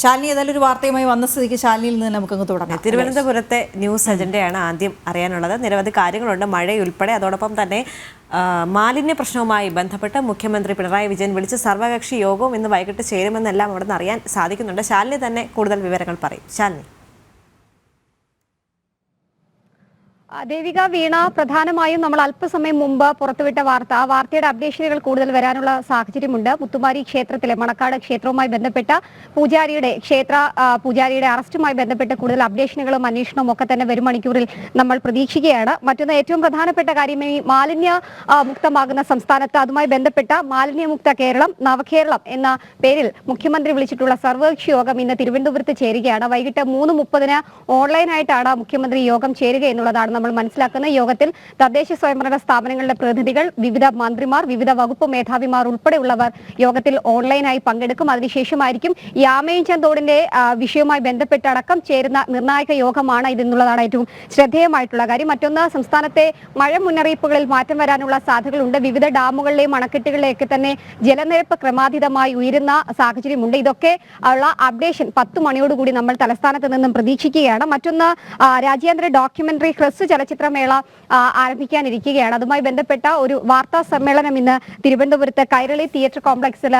ശാലിനി ഏതായാലും ഒരു വാർത്തയുമായി വന്ന സ്ഥിതിക്ക് ശാലിനിയിൽ നിന്ന് നമുക്കങ്ങ് തുടങ്ങാം. തിരുവനന്തപുരത്തെ ന്യൂസ് അജണ്ടയാണ് ആദ്യം അറിയാനുള്ളത്. നിരവധി കാര്യങ്ങളുണ്ട്. മഴയുൾപ്പെടെ അതോടൊപ്പം തന്നെ മാലിന്യ പ്രശ്നവുമായി ബന്ധപ്പെട്ട് മുഖ്യമന്ത്രി പിണറായി വിജയൻ വിളിച്ച് സർവകക്ഷി യോഗവും ഇന്ന് വൈകിട്ട് ചേരുമെന്നെല്ലാം അവിടെ നിന്ന് അറിയാൻ സാധിക്കുന്നുണ്ട്. ശാലിനി തന്നെ കൂടുതൽ വിവരങ്ങൾ പറയും. ശാലിനി ആ, ദേവിക വീണ പ്രധാനമായും നമ്മൾ അല്പസമയം മുമ്പ് പുറത്തുവിട്ട വാർത്ത. ആ വാർത്തയുടെ അപ്ഡേഷനുകൾ കൂടുതൽ വരാനുള്ള സാഹചര്യമുണ്ട്. മുത്തുമാരി ക്ഷേത്രത്തിലെ മണക്കാട് ക്ഷേത്രവുമായി ബന്ധപ്പെട്ട പൂജാരിയുടെ ക്ഷേത്ര പൂജാരിയുടെ അറസ്റ്റുമായി ബന്ധപ്പെട്ട് കൂടുതൽ അപ്ഡേഷനുകളും അന്വേഷണവും ഒക്കെ തന്നെ വരും മണിക്കൂറിൽ നമ്മൾ പ്രതീക്ഷിക്കുകയാണ്. മറ്റൊന്ന് ഏറ്റവും പ്രധാനപ്പെട്ട കാര്യം ഈ മാലിന്യ മുക്തമാകുന്ന സംസ്ഥാനത്ത് അതുമായി ബന്ധപ്പെട്ട മാലിന്യമുക്ത കേരളം നവകേരളം എന്ന പേരിൽ മുഖ്യമന്ത്രി വിളിച്ചിട്ടുള്ള സർവകക്ഷി യോഗം ഇന്ന് തിരുവനന്തപുരത്ത് ചേരുകയാണ്. വൈകിട്ട് മൂന്ന് മുപ്പതിന് ഓൺലൈനായിട്ടാണ് മുഖ്യമന്ത്രി യോഗം ചേരുക എന്നുള്ളതാണ് നമ്മൾ മനസ്സിലാക്കുന്ന യോഗത്തിൽ തദ്ദേശ സ്വയംഭരണ സ്ഥാപനങ്ങളുടെ പ്രതിനിധികൾ വിവിധ മന്ത്രിമാർ വിവിധ വകുപ്പ് മേധാവിമാർ ഉൾപ്പെടെയുള്ളവർ യോഗത്തിൽ ഓൺലൈനായി പങ്കെടുക്കും. അതിനുശേഷമായിരിക്കും ഈ തോടിന്റെ ചന്തോടിന്റെ വിഷയവുമായി ബന്ധപ്പെട്ടടക്കം ചേരുന്ന നിർണായക യോഗമാണ് ഇതെന്നുള്ളതാണ് ഏറ്റവും ശ്രദ്ധേയമായിട്ടുള്ള കാര്യം. മറ്റൊന്ന് സംസ്ഥാനത്തെ മഴ മുന്നറിയിപ്പുകളിൽ മാറ്റം വരാനുള്ള സാധ്യതകളുണ്ട്. വിവിധ ഡാമുകളിലെയും അണക്കെട്ടുകളിലെയൊക്കെ തന്നെ ജലനിരപ്പ് ക്രമാതീതമായി ഉയരുന്ന സാഹചര്യമുണ്ട്. ഇതൊക്കെ ഉള്ള അപ്ഡേഷൻ പത്ത് മണിയോടുകൂടി നമ്മൾ തലസ്ഥാനത്ത് നിന്നും പ്രതീക്ഷിക്കുകയാണ്. മറ്റൊന്ന് രാജ്യാന്തര ഡോക്യുമെന്ററി ഹ്രസ്വ ചലച്ചിത്രമേള ആരംഭിക്കാനിരിക്കുകയാണ്. അതുമായി ബന്ധപ്പെട്ട ഒരു വാർത്താ സമ്മേളനം ഇന്ന് തിരുവനന്തപുരത്ത് കൈരളി തിയേറ്റർ കോംപ്ലക്സിൽ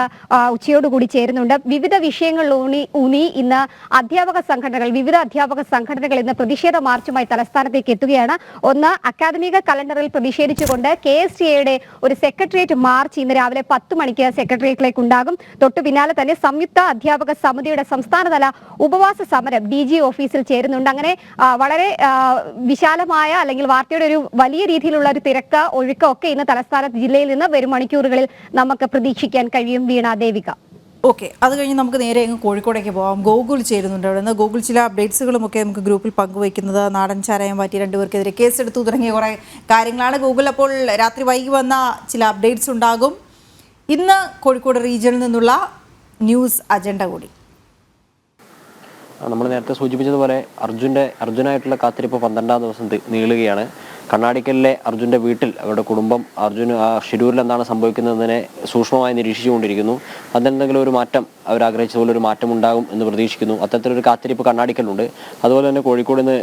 ഉച്ചയോടുകൂടി ചേരുന്നുണ്ട്. വിവിധ വിഷയങ്ങളിൽ ഊണി ഊന്നി ഇന്ന് അധ്യാപക സംഘടനകൾ വിവിധ അധ്യാപക സംഘടനകൾ ഇന്ന് പ്രതിഷേധ മാർച്ചുമായി തലസ്ഥാനത്തേക്ക് എത്തുകയാണ്. ഒന്ന് അക്കാദമിക കലണ്ടറിൽ പ്രതിഷേധിച്ചുകൊണ്ട് കെ എസ് ടി എയുടെ ഒരു സെക്രട്ടേറിയറ്റ് മാർച്ച് ഇന്ന് രാവിലെ പത്ത് മണിക്ക് സെക്രട്ടേറിയറ്റിലേക്ക് ഉണ്ടാകും തൊട്ടു പിന്നാലെ തന്നെ സംയുക്ത അധ്യാപക സമിതിയുടെ സംസ്ഥാനതല ഉപവാസ സമരം ഡി ഓഫീസിൽ ചേരുന്നുണ്ട്. അങ്ങനെ വളരെ ആ, വിശാലമായ അല്ലെങ്കിൽ വാർത്തയുടെ ഒരു വലിയ രീതിയിലുള്ള ഒരു തിരക്ക് ഒഴുക്ക് ഒക്കെ ഇന്ന് തലസ്ഥാന ജില്ലയിൽ നിന്ന് വരും മണിക്കൂറുകളിൽ നമുക്ക് പ്രതീക്ഷിക്കാൻ കഴിയും വീണ ദേവിക. ഓക്കെ. അത് കഴിഞ്ഞ് നമുക്ക് നേരെ അങ്ങ് കോഴിക്കോടേക്ക് പോകാം ഗോകുൽ ചേരുന്നുണ്ട് അവിടെ നിന്ന്. ഗോകുൽ ചില അപ്ഡേറ്റ്സുകളും ഒക്കെ നമുക്ക് ഗ്രൂപ്പിൽ പങ്കുവയ്ക്കുന്നത് നാടൻ ചാരായം മാറ്റി രണ്ടുപേർക്കെതിരെ കേസെടുത്തു തുടങ്ങിയ കുറേ കാര്യങ്ങളാണ് ഗൂഗിൾ അപ്പോൾ രാത്രി വൈകി വന്ന ചില അപ്ഡേറ്റ്സ് ഉണ്ടാകും ഇന്ന് കോഴിക്കോട് റീജിയനിൽ നിന്നുള്ള ന്യൂസ് അജണ്ട കൂടി. നമ്മൾ നേരത്തെ സൂചിപ്പിച്ചതുപോലെ അർജുന്റെ അർജുനായിട്ടുള്ള കാത്തിരിപ്പ് പന്ത്രണ്ടാം ദിവസം നീളുകയാണ്. കണ്ണാടിക്കലിലെ അർജുന്റെ വീട്ടിൽ അവരുടെ കുടുംബം അർജുൻ ആ ഷിരൂരിൽ എന്താണ് സംഭവിക്കുന്നതിനെ സൂക്ഷ്മമായി നിരീക്ഷിച്ചുകൊണ്ടിരിക്കുന്നു. അതിനെന്തെങ്കിലും ഒരു മാറ്റം അവർ ആഗ്രഹിച്ചതുപോലെ ഒരു മാറ്റം ഉണ്ടാകും എന്ന് പ്രതീക്ഷിക്കുന്നു. അത്തരത്തിലൊരു കാത്തിരിപ്പ് കണ്ണാടിക്കലുണ്ട് അതുപോലെ തന്നെ കോഴിക്കോട് നിന്ന്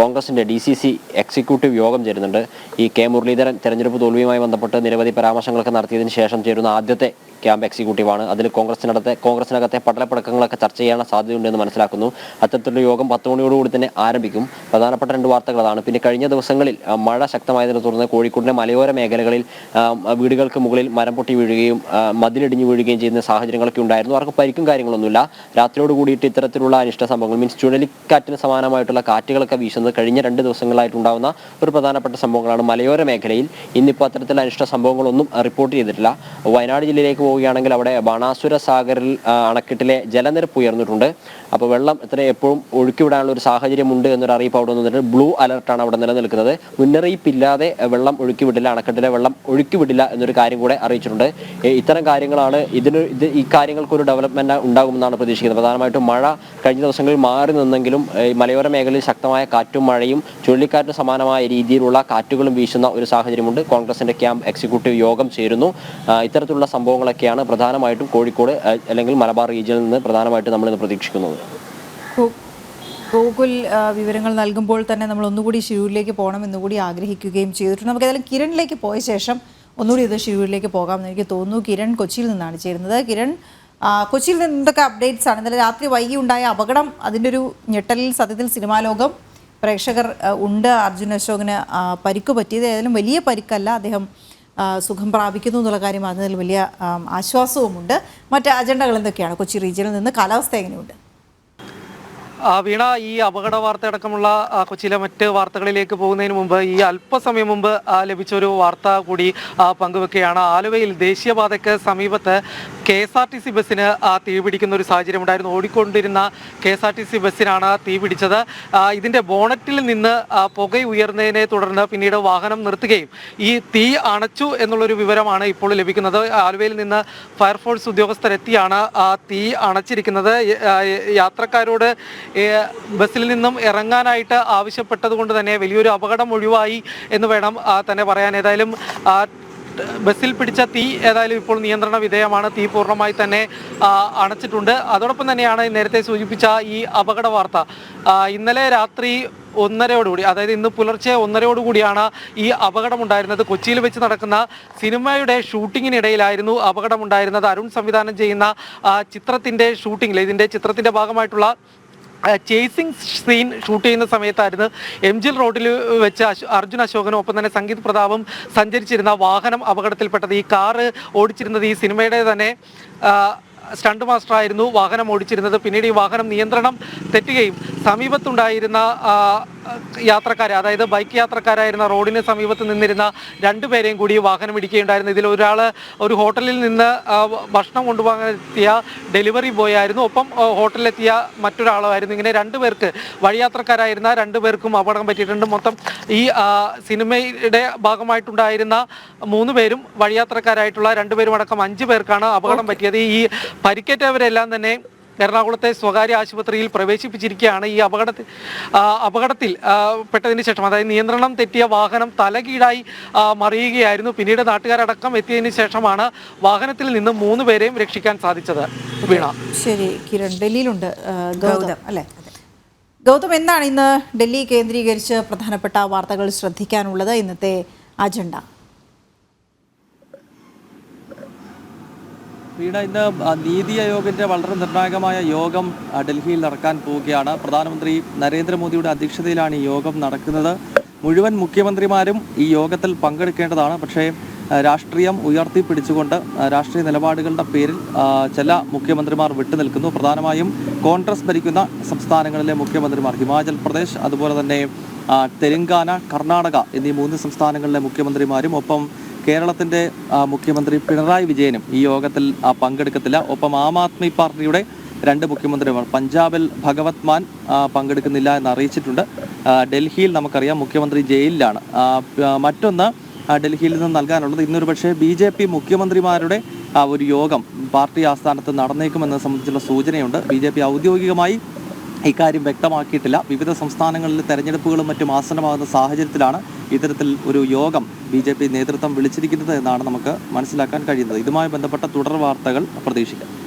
കോൺഗ്രസിന്റെ ഡി സി സി എക്സിക്യൂട്ടീവ് യോഗം ചേരുന്നുണ്ട്. ഈ കെ മുരളീധരൻ തെരഞ്ഞെടുപ്പ് തോൽവിയുമായി ബന്ധപ്പെട്ട് നിരവധി പരാമർശങ്ങളൊക്കെ നടത്തിയതിന് ശേഷം ചേരുന്ന ആദ്യത്തെ ക്യാമ്പ് എക്സിക്യൂട്ടീവാണ്. അതിൽ കോൺഗ്രസിനകത്തെ കോൺഗ്രസിനകത്തെ പടലപ്പടക്കങ്ങളൊക്കെ ചർച്ച ചെയ്യാനുള്ള സാധ്യതയുണ്ടെന്ന് മനസ്സിലാക്കുന്നു. അത്തരത്തിലുള്ള യോഗം പത്ത് മണിയോടുകൂടി തന്നെ ആരംഭിക്കും. പ്രധാനപ്പെട്ട രണ്ട് വാർത്തകൾ അതാണ്. പിന്നെ കഴിഞ്ഞ ദിവസങ്ങളിൽ മഴ ശക്തമായതിനെ തുടർന്ന് കോഴിക്കോടിന്റെ മലയോര മേഖലകളിൽ വീടുകൾക്ക് മുകളിൽ മരം പൊട്ടി വീഴുകയും മതിലിടിഞ്ഞു വീഴുകയും ചെയ്യുന്ന സാഹചര്യങ്ങളൊക്കെ ഉണ്ടായിരുന്നു. അവർക്ക് പരിക്കും കാര്യങ്ങളൊന്നുമില്ല. രാത്രിയോട് കൂടിയിട്ട് ഇത്തരത്തിലുള്ള അനിഷ്ട സംഭവങ്ങൾ മീൻസ് ചുഴലിക്കാറ്റിന് സമാനമായിട്ടുള്ള കാറ്റുകളൊക്കെ വീശുന്നത് കഴിഞ്ഞ രണ്ട് ദിവസങ്ങളായിട്ടുണ്ടാകുന്ന ഒരു പ്രധാനപ്പെട്ട സംഭവങ്ങളാണ് മലയോര മേഖലയിൽ. ഇന്നിപ്പോൾ അത്തരത്തിലുള്ള അനിഷ്ട സംഭവങ്ങളൊന്നും റിപ്പോർട്ട് ചെയ്തിട്ടില്ല. വയനാട് ജില്ലയിലേക്ക് പോവുകയാണെങ്കിൽ അവിടെ ബാണാസുര സാഗറിൽ അണക്കെട്ടിലെ ജലനിരപ്പ് ഉയർന്നിട്ടുണ്ട്. അപ്പോൾ വെള്ളം ഇത്ര എപ്പോഴും ഒഴുക്കിവിടാനുള്ള ഒരു സാഹചര്യമുണ്ട് എന്നൊരു അറിയിപ്പ് അവിടെ വന്നിട്ട് ബ്ലൂ അലർട്ടാണ് അവിടെ നിലനിൽക്കുന്നത്. മുന്നറിയിപ്പില്ലാതെ വെള്ളം ഒഴുക്കിവിടില്ല അണക്കെട്ടിലെ വെള്ളം ഒഴുക്കിവിടില്ല എന്നൊരു കാര്യം കൂടെ അറിയിച്ചിട്ടുണ്ട്. ഇത്തരം കാര്യങ്ങളാണ് ഇതിന് ഇത് ഈ കാര്യങ്ങൾക്കൊരു ഡെവലപ്മെന്റ് ഉണ്ടാകുമെന്നാണ് പ്രതീക്ഷിക്കുന്നത്. പ്രധാനമായിട്ടും മഴ കഴിഞ്ഞ ദിവസങ്ങളിൽ മാറി നിന്നെങ്കിലും മലയോര മേഖലയിൽ ശക്തമായ കാറ്റും മഴയും ചുഴലിക്കാറ്റിന് സമാനമായ രീതിയിലുള്ള കാറ്റുകളും വീശുന്ന ഒരു സാഹചര്യമുണ്ട്. കോൺഗ്രസിന്റെ ക്യാമ്പ് എക്സിക്യൂട്ടീവ് യോഗം ചേരുന്നു. ഇത്തരത്തിലുള്ള ഇത്തരത്തിലുള്ള സംഭവങ്ങളൊക്കെയാണ് പ്രധാനമായിട്ടും കോഴിക്കോട് അല്ലെങ്കിൽ മലബാർ റീജിയനിൽ നിന്ന് പ്രധാനമായിട്ടും നമ്മൾ ഇന്ന് പ്രതീക്ഷിക്കുന്നത് ഗോകുൽ വിവരങ്ങൾ നൽകുമ്പോൾ തന്നെ നമ്മൾ ഒന്നുകൂടി ഷിരൂരിലേക്ക് പോകണം എന്നുകൂടി ആഗ്രഹിക്കുകയും ചെയ്തിട്ടുണ്ട്. നമുക്ക് ഏതായാലും കിരണിലേക്ക് പോയ ശേഷം ഒന്നുകൂടി ഇത് ഷിരൂരിലേക്ക് പോകാമെന്ന് എനിക്ക് തോന്നുന്നു. കിരൺ കൊച്ചിയിൽ നിന്നാണ് ചേരുന്നത്. കിരൺ കൊച്ചിയിൽ നിന്ന് എന്തൊക്കെ അപ്ഡേറ്റ്സ് ആണ്? ഇന്നലെ രാത്രി വൈകി ഉണ്ടായ അപകടം അതിന്റെ ഒരു ഞെട്ടലിൽ സത്യത്തിൽ സിനിമാ ലോകം പ്രേക്ഷകർ ഉണ്ട്. അർജുൻ അശോകന് പരിക്ക് പറ്റിയത് ഏതായാലും വലിയ പരിക്കല്ല. അദ്ദേഹം സുഖം പ്രാപിക്കുന്നു എന്നുള്ള കാര്യം അതിൽ വലിയ ആശ്വാസവുമുണ്ട്. മറ്റ് അജണ്ടകൾ എന്തൊക്കെയാണ്? കൊച്ചി റീജിയനിൽ നിന്ന് കാലാവസ്ഥ എങ്ങനെയുണ്ട്? വീണ ഈ അപകട വാർത്ത അടക്കമുള്ള കൊച്ചിയിലെ മറ്റ് വാർത്തകളിലേക്ക് പോകുന്നതിന് മുമ്പ് ഈ അല്പസമയം മുമ്പ് ലഭിച്ച ഒരു വാർത്ത കൂടി പങ്കുവെക്കുകയാണ്. ആലുവയിൽ ദേശീയപാതയ്ക്ക് സമീപത്ത് K S R T C ബസ്സിന് തീപിടിക്കുന്ന ഒരു സാഹചര്യം ഉണ്ടായിരുന്നു. ഓടിക്കൊണ്ടിരുന്ന K S R T C ബസ്സിനാണ് തീ പിടിച്ചത്. ആ, ഇതിന്റെ ബോണറ്റിൽ നിന്ന് പുക ഉയർന്നതിനെ തുടർന്ന് പിന്നീട് വാഹനം നിർത്തുകയും ഈ തീ അണച്ചു എന്നുള്ളൊരു വിവരമാണ് ഇപ്പോൾ ലഭിക്കുന്നത്. ആലുവയിൽ നിന്ന് ഫയർഫോഴ്സ് ഉദ്യോഗസ്ഥരെത്തിയാണ് തീ അണച്ചിരിക്കുന്നത്. യാത്രക്കാരോട് ബസ്സിൽ നിന്നും ഇറങ്ങാനായിട്ട് ആവശ്യപ്പെട്ടത് കൊണ്ട് തന്നെ വലിയൊരു അപകടം ഒഴിവായി എന്ന് വേണം തന്നെ പറയാൻ. ഏതായാലും ബസ്സിൽ പിടിച്ച തീ ഏതായാലും ഇപ്പോൾ നിയന്ത്രണ വിധേയമാണ്. തീ പൂർണമായി തന്നെ അണച്ചിട്ടുണ്ട്. അതോടൊപ്പം തന്നെയാണ് നേരത്തെ സൂചിപ്പിച്ച ഈ അപകട വാർത്ത. ഇന്നലെ രാത്രി ഒന്നരയോടുകൂടി അതായത് ഇന്ന് പുലർച്ചെ ഒന്നരയോടുകൂടിയാണ് ഈ അപകടമുണ്ടായിരുന്നത്. കൊച്ചിയിൽ വെച്ച് നടക്കുന്ന സിനിമയുടെ ഷൂട്ടിങ്ങിനിടയിലായിരുന്നു അപകടമുണ്ടായിരുന്നത്. അരുൺ സംവിധാനം ചെയ്യുന്ന ചിത്രത്തിന്റെ ഷൂട്ടിങ്ങിൽ ഇതിന്റെ ചിത്രത്തിന്റെ ഭാഗമായിട്ടുള്ള ചേസിംഗ് സീൻ ഷൂട്ട് ചെയ്യുന്ന സമയത്തായിരുന്നു എം ജിൽ റോഡിൽ വെച്ച് അർജുൻ അശോകനും ഒപ്പം തന്നെ സംഗീത് പ്രതാപും സഞ്ചരിച്ചിരുന്ന വാഹനം അപകടത്തിൽപ്പെട്ടത്. ഈ കാറ് ഓടിച്ചിരുന്നത് ഈ സിനിമയുടെ തന്നെ സ്റ്റണ്ട് മാസ്റ്റർ ആയിരുന്നു വാഹനം ഓടിച്ചിരുന്നത്. പിന്നീട് ഈ വാഹനം നിയന്ത്രണം തെറ്റുകയും സമീപത്തുണ്ടായിരുന്ന യാത്രക്കാരെ അതായത് ബൈക്ക് യാത്രക്കാരായിരുന്ന റോഡിന് സമീപത്ത് നിന്നിരുന്ന രണ്ടുപേരെയും കൂടി വാഹനം ഇടിക്കുകയുണ്ടായിരുന്നു. ഇതിൽ ഒരാൾ ഒരു ഹോട്ടലിൽ നിന്ന് ഭക്ഷണം കൊണ്ടുപോകാൻ എത്തിയ ഡെലിവറി ബോയ് ആയിരുന്നു. ഒപ്പം ഹോട്ടലിലെത്തിയ മറ്റൊരാളായിരുന്നു ഇങ്ങനെ രണ്ടുപേർക്ക് വഴിയാത്രക്കാരായിരുന്ന രണ്ടുപേർക്കും അപകടം പറ്റിയിട്ടുണ്ട്. മൊത്തം ഈ സിനിമയുടെ ഭാഗമായിട്ടുണ്ടായിരുന്ന മൂന്ന് പേരും വഴിയാത്രക്കാരായിട്ടുള്ള രണ്ടുപേരും അടക്കം അഞ്ച് പേർക്കാണ് അപകടം പറ്റിയത്. ഈ പരിക്കേറ്റവരെല്ലാം തന്നെ എറണാകുളത്തെ സ്വകാര്യ ആശുപത്രിയിൽ പ്രവേശിപ്പിച്ചിരിക്കുകയാണ്. ഈ അപകടത്തിൽ അപകടത്തിൽ പെട്ടതിന് ശേഷം അതായത് നിയന്ത്രണം തെറ്റിയ വാഹനം തലകീഴായി മറിയുകയായിരുന്നു. പിന്നീട് നാട്ടുകാരടക്കം എത്തിയതിന് ശേഷമാണ് വാഹനത്തിൽ നിന്ന് മൂന്ന് പേരെയും രക്ഷിക്കാൻ സാധിച്ചത്. വീണ. ശരി കിരൺ ഡൽഹിയിലുണ്ട് ഗൗതം. അല്ലേ? ഗൗതം എന്താണ് ഇന്ന് ഡൽഹി കേന്ദ്രീകരിച്ച് പ്രധാനപ്പെട്ട വാർത്തകൾ ശ്രദ്ധിക്കാനുള്ളത്? ഇന്നത്തെ അജണ്ട. വീണ ഇന്ന് നീതി ആയോഗിന്റെ വളരെ നിർണായകമായ യോഗം ഡൽഹിയിൽ നടക്കാൻ പോവുകയാണ്. പ്രധാനമന്ത്രി നരേന്ദ്രമോദിയുടെ അധ്യക്ഷതയിലാണ് ഈ യോഗം നടക്കുന്നത്. മുഴുവൻ മുഖ്യമന്ത്രിമാരും ഈ യോഗത്തിൽ പങ്കെടുക്കേണ്ടതാണ്. പക്ഷേ രാഷ്ട്രീയം ഉയർത്തിപ്പിടിച്ചുകൊണ്ട് രാഷ്ട്രീയ നിലപാടുകളുടെ പേരിൽ ചില മുഖ്യമന്ത്രിമാർ വിട്ടുനിൽക്കുന്നു പ്രധാനമായും കോൺഗ്രസ് ഭരിക്കുന്ന സംസ്ഥാനങ്ങളിലെ മുഖ്യമന്ത്രിമാർ ഹിമാചൽ പ്രദേശ് അതുപോലെ തന്നെ തെലങ്കാന കർണാടക എന്നീ മൂന്ന് സംസ്ഥാനങ്ങളിലെ മുഖ്യമന്ത്രിമാരും ഒപ്പം കേരളത്തിന്റെ മുഖ്യമന്ത്രി പിണറായി വിജയനും ഈ യോഗത്തിൽ പങ്കെടുക്കത്തില്ല. ഒപ്പം ആം ആദ്മി പാർട്ടിയുടെ രണ്ട് മുഖ്യമന്ത്രിമാർ പഞ്ചാബിൽ ഭഗവത് മാൻ പങ്കെടുക്കുന്നില്ല എന്ന് അറിയിച്ചിട്ടുണ്ട്. ഡൽഹിയിൽ നമുക്കറിയാം മുഖ്യമന്ത്രി ജയിലിലാണ്. മറ്റൊന്ന് ഡൽഹിയിൽ നിന്ന് നൽകാനുള്ളത് ഇന്നൊരു പക്ഷേ ബി ജെ പി മുഖ്യമന്ത്രിമാരുടെ ഒരു യോഗം പാർട്ടി ആസ്ഥാനത്ത് നടന്നേക്കുമെന്നത് സംബന്ധിച്ചുള്ള സൂചനയുണ്ട്. ബി ജെ പി ഔദ്യോഗികമായി ഇക്കാര്യം വ്യക്തമാക്കിയിട്ടില്ല. വിവിധ സംസ്ഥാനങ്ങളിൽ തെരഞ്ഞെടുപ്പുകളും മറ്റും ആസന്നമാകുന്ന സാഹചര്യത്തിലാണ് ഇത്തരത്തിൽ ഒരു യോഗം ബി ജെ പി നേതൃത്വം വിളിച്ചിരിക്കുന്നത് എന്നാണ് നമുക്ക് മനസ്സിലാക്കാൻ കഴിയുന്നത്. ഇതുമായി ബന്ധപ്പെട്ട തുടർ വാർത്തകൾ പ്രതീക്ഷിക്കാം.